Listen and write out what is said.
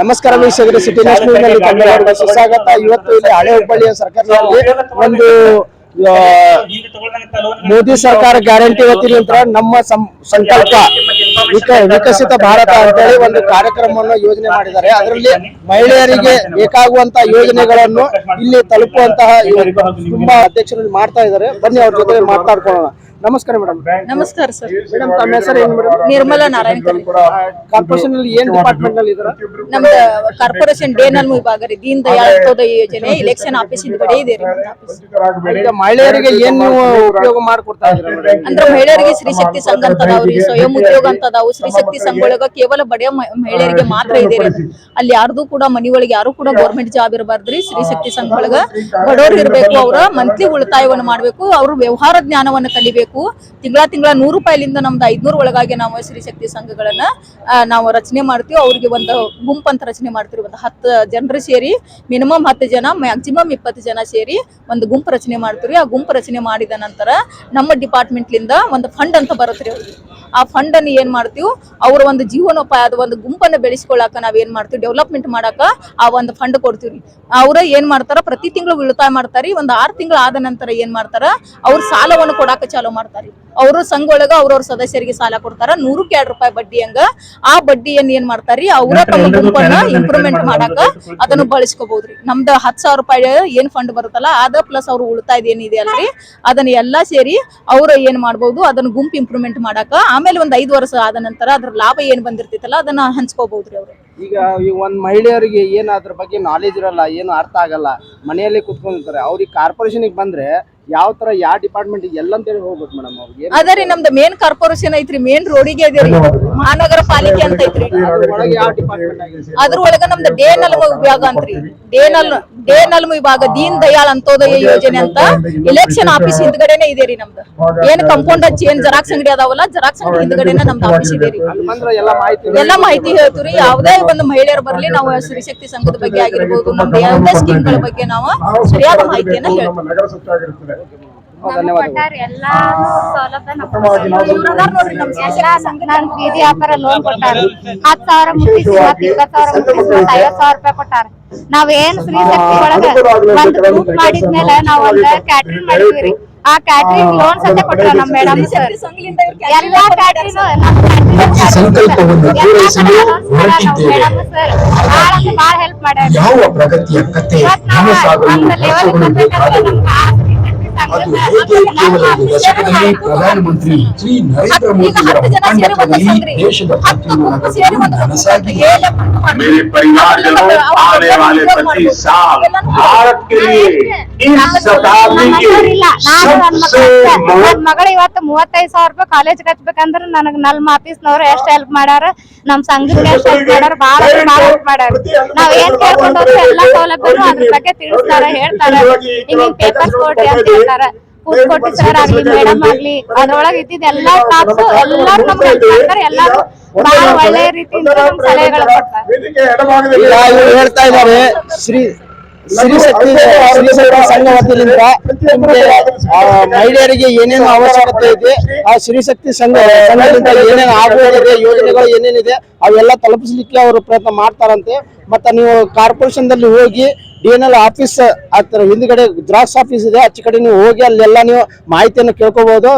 ನಮಸ್ಕಾರ ವೀಕ್ಷಕರು ಸಿಟಿ ನ್ಯೂಸ್ನಲ್ಲಿ ಸುಸ್ವಾಗತ. ಇವತ್ತು ಇಲ್ಲಿ ಹಳೆ ಹುಬ್ಬಳ್ಳಿಯ ಸರ್ಕಾರದಲ್ಲಿ ಒಂದು ಮೋದಿ ಸರ್ಕಾರ ಗ್ಯಾರಂಟಿ ನಂತರ ನಮ್ಮ ಸಂಕಲ್ಪ ವಿಕಸಿತ ಭಾರತ ಅಂತೇಳಿ ಒಂದು ಕಾರ್ಯಕ್ರಮವನ್ನು ಯೋಜನೆ ಮಾಡಿದ್ದಾರೆ. ಅದರಲ್ಲಿ ಮಹಿಳೆಯರಿಗೆ ಬೇಕಾಗುವಂತಹ ಯೋಜನೆಗಳನ್ನು ಇಲ್ಲಿ ತಲುಪುವಂತಹ ತುಂಬಾ ಅಧ್ಯಕ್ಷರು ಮಾಡ್ತಾ ಇದ್ದಾರೆ. ಬನ್ನಿ ಅವ್ರ ಜೊತೆ ಮಾತಾಡ್ಕೊಳ್ಳೋಣ. ನಮಸ್ಕಾರ ಮೇಡಮ್ ನಮಸ್ಕಾರ ಸರ್ ಮೇಡಮ್ ತಮ್ಮ ಹೆಸರು ಏನು ಮೇಡಮ್ ನಿರ್ಮಲಾ ನಾರಾಯಣ ಕಾರ್ಪೊರೇಷನ್ ಅಲ್ಲಿ ಏನ್ ಡಿಪಾರ್ಟ್ಮೆಂಟ್ನಲ್ಲಿ ಇದಾರೆ ನಮ್ದು ಕಾರ್ಪೊರೇಷನ್ ಡೇ ನಲ್ ವಿಭಾಗ ರೀ. ದೀನ್ ದಯಾಳ್ ಅಂತ್ಯೋದಯ ಯೋಜನೆ ಇಲೆಕ್ಷನ್ ಆಫೀಸ್ ಹಿಂದ್ಗಡೆ ಇದೆ ರೀ ಈಗ ಮಹಿಳೆಯರಿಗೆ ಏನ್ ನೀವು ಉಪಯೋಗ ಮಾಡ್ಕೊಡ್ತಾ ಇದ್ದೀರಾ ಮೇಡಮ್ ಅಂದ್ರ ಮಹಿಳೆಯರಿಗೆ ಶ್ರೀ ಶಕ್ತಿ ಸಂಘ ಅಂತ ಅದಾವ್ರಿ ಸ್ವಯಂ ಉದ್ಯೋಗ ಅಂತ ಅದಾವ ಸ್ತ್ರೀ ಶಕ್ತಿ ಸಂಘ ಒಳಗ ಕೇವಲ ಬಡ ಮ- ಮಹಿಳೆಯರಿಗೆ ಮಾತ್ರ ಇದೆ ರೀ. ಅಲ್ಲಿ ಯಾರ್ದು ಕೂಡ ಮನಿ ಒಳಗೆ ಯಾರು ಕೂಡ ಗೌರ್ಮೆಂಟ್ ಜಾಬ್ ಇರಬಾರ್ದ್ರಿ ಶ್ರೀ ಶಕ್ತಿ ಸಂಘ ಒಳಗ ಬಡವರು ಇರ್ಬೇಕು ಅವ್ರ ಮಂತ್ಲಿ ಉಳಿತಾಯವನ್ನು ಮಾಡ್ಬೇಕು ಅವ್ರ ವ್ಯವಹಾರ ಜ್ಞಾನವನ್ನು ಕಲಿಬೇಕು ತಿಂಗಳ ತಿಂಗಳ ನೂರು ರೂಪಾಯಿಲಿಂದ ನಮ್ದು ಐದ್ನೂರ್ ಒಳಗಾಗಿ ನಾವು ಸ್ತ್ರೀ ಶಕ್ತಿ ಸಂಘಗಳನ್ನ ನಾವು ರಚನೆ ಮಾಡ್ತೀವಿ. ಅವ್ರಿಗೆ ಒಂದು ಗುಂಪಂತ ರಚನೆ ಮಾಡ್ತೀವಿ. ಒಂದು ಹತ್ತು ಜನರು ಸೇರಿ, ಮಿನಿಮಮ್ ಹತ್ತು ಜನ, ಮ್ಯಾಕ್ಸಿಮಮ್ ಇಪ್ಪತ್ತು ಜನ ಸೇರಿ ಒಂದು ಗುಂಪು ರಚನೆ ಮಾಡ್ತೀವಿ. ಆ ಗುಂಪು ರಚನೆ ಮಾಡಿದ ನಂತರ ನಮ್ಮ ಡಿಪಾರ್ಟ್ಮೆಂಟ್ಲಿಂದ ಒಂದು ಫಂಡ್ ಅಂತ ಬರುತ್ತೆ ಅವ್ರಿಗೆ. ಆ ಫಂಡ್ ಅನ್ನು ಏನ್ ಮಾಡ್ತೀವಿ? ಅವ್ರ ಒಂದು ಜೀವನೋಪಾಯದ ಒಂದು ಗುಂಪನ್ನ ಬೆಳೆಸ್ಕೊಳಕ ನಾವ್ ಏನ್ ಮಾಡ್ತೀವಿ? ಡೆವಲಪ್ಮೆಂಟ್ ಮಾಡಾಕ ಆ ಒಂದು ಫಂಡ್ ಕೊಡ್ತೀವಿ ಅವ್ರ ಏನ್ ಮಾಡ್ತಾರ? ಪ್ರತಿ ತಿಂಗಳು ಉಳಿತಾಯ ಮಾಡ್ತಾರಿ. ಒಂದ್ ಆರ್ ತಿಂಗಳು ಆದ ನಂತರ ಏನ್ ಮಾಡ್ತಾರ? ಅವ್ರ ಸಾಲವನ್ನು ಕೊಡಾಕ ಚಾಲೂ ಅವರು ಸಂಘ ಒಳಗ ಅವ್ರವ್ರ ಸದಸ್ಯರಿಗೆ ಸಾಲ ಕೊಡ್ತಾರ. ನೂರಕ್ಕೆ ಎರಡ್ ರೂಪಾಯಿ ಬಡ್ಡಿ ಹಂಗ ಆ ಬಡ್ಡಿಯನ್ನ ಏನ್ ಮಾಡ್ತಾರಿ? ಅವ್ರ ತಮ್ಮ ಗುಂಪನ್ನ ಇಂಪ್ರೂವ್ಮೆಂಟ್ ಮಾಡಾಕ ಅದನ್ನು ಬಳಸ್ಕೋಬಹುದ್ರಿ ನಮ್ದು ಹತ್ ಸಾವಿರ ರೂಪಾಯಿ ಏನ್ ಫಂಡ್ ಬರುತ್ತಲ್ಲ ಅದ ಪ್ಲಸ್ ಅವ್ರ ಉಳಿತಾಯದ ಏನಿದೆ ಅಲ್ರಿ? ಅದನ್ನ ಎಲ್ಲಾ ಸೇರಿ ಅವ್ರ ಏನ್ ಮಾಡ್ಬೋದು ಅದನ್ನ ಗುಂಪು ಇಂಪ್ರೂವ್ಮೆಂಟ್ ಮಾಡಾಕ ಆಮೇಲೆ ಒಂದ್ ಐದು ವರ್ಷ ಆದ ನಂತರ ಅದ್ರ ಲಾಭ ಏನ್ ಬಂದಿರ್ತಿತ್ತಲ್ಲ ಅದನ್ನ ಹಂಚ್ಕೋಬಹುದ್ರಿ ಅವ್ರು. ಈಗ ಈ ಒಂದ್ ಮಹಿಳೆಯರಿಗೆ ಏನ್ ಅದ್ರ ಬಗ್ಗೆ ನಾಲೆಜ್ ಇರಲ್ಲ ಏನು ಅರ್ಥ ಆಗಲ್ಲ ಮನೆಯಲ್ಲಿ ಕುತ್ಕೊಂಡಿರ್ತಾರೆ ಅವ್ರಿಗೆ ಕಾರ್ಪೊರೇಷನ್ ಬಂದ್ರೆ ಯಾವ ತರ ಯಾವ ಡಿಪಾರ್ಟ್ಮೆಂಟ್ ಎಲ್ಲಂತೇಳಿ ಹೋಗ್ಬೇಕು ಮೇಡಮ್ ಅವ್ರಿಗೆ ಅದರಿ ನಮ್ದು ಮೇನ್ ಕಾರ್ಪೊರೇಷನ್ ಐತ್ರಿ ಮೇನ್ ರೋಡಿಗೆ ಇದೆ ರೀ. ಮಹಾನಗರ ಪಾಲಿಕೆ ಅಂತ ಐತ್ರಿ. ಒಳಗೆ ಯಾವ ಡಿಪಾರ್ಟ್ಮೆಂಟ್ ಆಗಿರುತ್ತೆ ಅದ್ರ ಒಳಗ ನಮ್ದು ಡೇ ನಲ್ಮ ವಿಭಾಗ ಅಂತ್ರಿ. ಡೇ ನಲ್ ಡೇ ನಲ್ಮ ವಿಭಾಗ ದೀನ್ ದಯಾಳ್ ಅಂತೋದಯ ಯೋಜನೆ ಅಂತ ಎಲೆಕ್ಷನ್ ಆಫೀಸ್ ಹಿಂದ್ಗಡೆನೆ ಇದೆ ರೀ ನಮ್ದು. ಏನ್ ಕಂಪೌಂಡ್ ಹಚ್ಚಿ ಏನ್ ಜೆರಾಕ್ಸ್ ಅಂಗಡಿ ಅದಾವಲ್ಲ ಜೆರಾಕ್ಸ್ ಅಂಗಡಿ ಹಿಂದ್ಗಡೆನೆ ನಮ್ದು ಆಫೀಸ್ ಇದೆ ರೀ. ಎಲ್ಲ ಮಾಹಿತಿ ಎಲ್ಲಾ ಮಾಹಿತಿ ಹೇಳ್ತೀವಿ ಯಾವುದೇ ಒಂದು ಮಹಿಳೆಯರು ಬರ್ಲಿ ನಾವು ಸ್ತ್ರೀಶಕ್ತಿ ಸಂಘದ ಬಗ್ಗೆ ಆಗಿರ್ಬೋದು ನಮ್ದು ಯಾವುದೇ ಸ್ಕೀಮ್ಗಳ ಬಗ್ಗೆ ನಾವು ಸರಿಯಾದ ಮಾಹಿತಿಯನ್ನ ಹೇಳ್ತೀವಿ. ನಗರ ಧನ್ಯವಾದಗಳು. ಕೊಟ್ಟಾರ ಎಲ್ಲಾ ನಮ್ ನನ್ ಬೀದಿ ವ್ಯಾಪಾರ ಲೋನ್ ಕೊಟ್ಟಾರ. ಹತ್ ಸಾವಿರ ಮುಟ್ಟಿಸಿ ಮತ್ ಇಪ್ಪತ್ ಸಾವಿರ ಮುಟ್ಟಿಸಿ ಮತ್ ಐವತ್ ಸಾವಿರ ರೂಪಾಯಿ ಕೊಟ್ಟಾರ. ನಾವ್ ಏನ್ ಸ್ತ್ರೀ ಶಕ್ತಿ ಒಳಗ ಒಂದ್ ಗ್ರೂಪ್ ಮಾಡಿದ್ಮೇಲೆ ನಾವ್ ಒಂದ್ ಕ್ಯಾಟ್ರಿಂಗ್ ಮಾಡಿದ್ವಿ ಆ ಕ್ಯಾಟ್ರಿಂಗ್ ಲೋನ್ ಸತೆ ಕೊಟ್ರ ನಮ್ ಮೇಡಮ್ ಸರ್ ಎಲ್ಲಾ ಕ್ಯಾಟ್ರಿಂಗ್. ಬಾಳ ಬಾಳ ಹೆಲ್ಪ್ ಮಾಡ್ಯಾರ. ಯಾವ ಪ್ರಗತಿಯ ಕತೆ ಲೆವೆಲ್ ಅದು ಸ್ತ್ರೀ ಹೇಗೆ ಶಕ್ತಿ ಕೇವಲ ಸಂಘ ಒಂದು ದಶಕದಲ್ಲಿ ಪ್ರಧಾನಮಂತ್ರಿ ಶ್ರೀ ನರೇಂದ್ರ ಮೋದಿಯವರ ಮುಖಾಂತರದಲ್ಲಿ ದೇಶದ ಪ್ರತಿಯೊಂದು ನಗರವು ನನಸಾಗಿದೆ मेरे परिवारजनों आने वाले पच्चीस साल भारत के लिए इस शताब्दी के सबसे महत्व ನನ್ ಮಗಳ ಇವತ್ತು ಮೂವತ್ತೈದ್ ಸಾವಿರ ರೂಪಾಯಿ ಕಾಲೇಜ್ ಹಚ್ಬೇಕಂದ್ರ ನನಗ್ ನಲ್ ಆಫೀಸ್ನವ್ರು ಎಷ್ಟ್ ಹೆಲ್ಪ್ ಮಾಡ್ಯಾರ ನಮ್ ಸಂಘಕ್ಕೆ ಎಷ್ಟ್ ಹೆಲ್ಪ್ ಮಾಡ್ಯಾರ ಬಾಳ ಅಂದ್ರೆ ಬಾಳ ಹೆಲ್ಪ್ ಮಾಡ್ಯಾರ ನಾವ್ ಏನ್ ಕೇಳ್ಕೊಂಡ್ ಹೋದ್ರು ಎಲ್ಲಾ ಸೌಲಭ್ಯನು ಅದ್ರ ಬಗ್ಗೆ ತಿಳಿಸ್ತಾರ ಹೇಳ್ತಾರ ಹಿಂಗ್ ಪೇಪರ್ಸ್ ಕೊಡ್ರಿ ಅಂತ ಹೇಳ್ತಾರ ಕೂತ್ ಕೊಟ್ಟಿ ಸರ್ ಆಗ್ಲಿ ಮೇಡಮ್ ಆಗ್ಲಿ ಅದ್ರೊಳಗೆ ಇದ್ದಿದ್ ಎಲ್ಲಾ ಟಾಪ್ಸ್ ಎಲ್ಲಾರು ನಮ್ಗೆ ಹೆಲ್ಪ್ ಮಾಡ್ತಾರೆ ಎಲ್ಲಾರು ಬಹಳ ಒಳ್ಳೆ ರೀತಿಯಿಂದ ನಮ್ ಸಲಹೆಗಳು ಕೊಡ್ತಾರೆ. ವೇದಿಕೆ ಎಡಭಾಗದಲ್ಲಿ ಈಗ ಹೇಳ್ತಾ ಇದ್ದಾರೆ ಶ್ರೀ ಶ್ರೀ ಶಕ್ತಿ ಶ್ರೀ ಶಕ್ತಿ ಸಂಘ ವತಿಯಿಂದ ನಿಮ್ಗೆ ಆ, ಮಹಿಳೆಯರಿಗೆ ಏನೇನು ಅವಶ್ಯಕತೆ ಇದೆ ಆ ಶ್ರೀ ಶಕ್ತಿ ಸಂಘ ಸಂಘದಿಂದ ಏನೇನು ಆಗುವುದಿದೆ ಯೋಜನೆಗಳು ಏನೇನಿದೆ ಅವೆಲ್ಲ ತಲುಪಿಸ್ಲಿಕ್ಕೆ ಅವರು ಪ್ರಯತ್ನ ಮಾಡ್ತಾರಂತೆ. ಮತ್ತೆ ನೀವು ಕಾರ್ಪೊರೇಷನ್ ದಲ್ಲಿ ಹೋಗಿ ಡಿ ಎನ್ ಎಲ್ ಆಫೀಸ್ ಹತ್ರ ಹಿಂದ್ಗಡೆ ಜೆರಾಕ್ಸ್ ಆಫೀಸ್ ಇದೆ, ಆಚೆ ಕಡೆ ನೀವು ಹೋಗಿ ಅಲ್ಲೆಲ್ಲ ನೀವು ಮಾಹಿತಿಯನ್ನು ಕೇಳ್ಕೋಬಹುದು.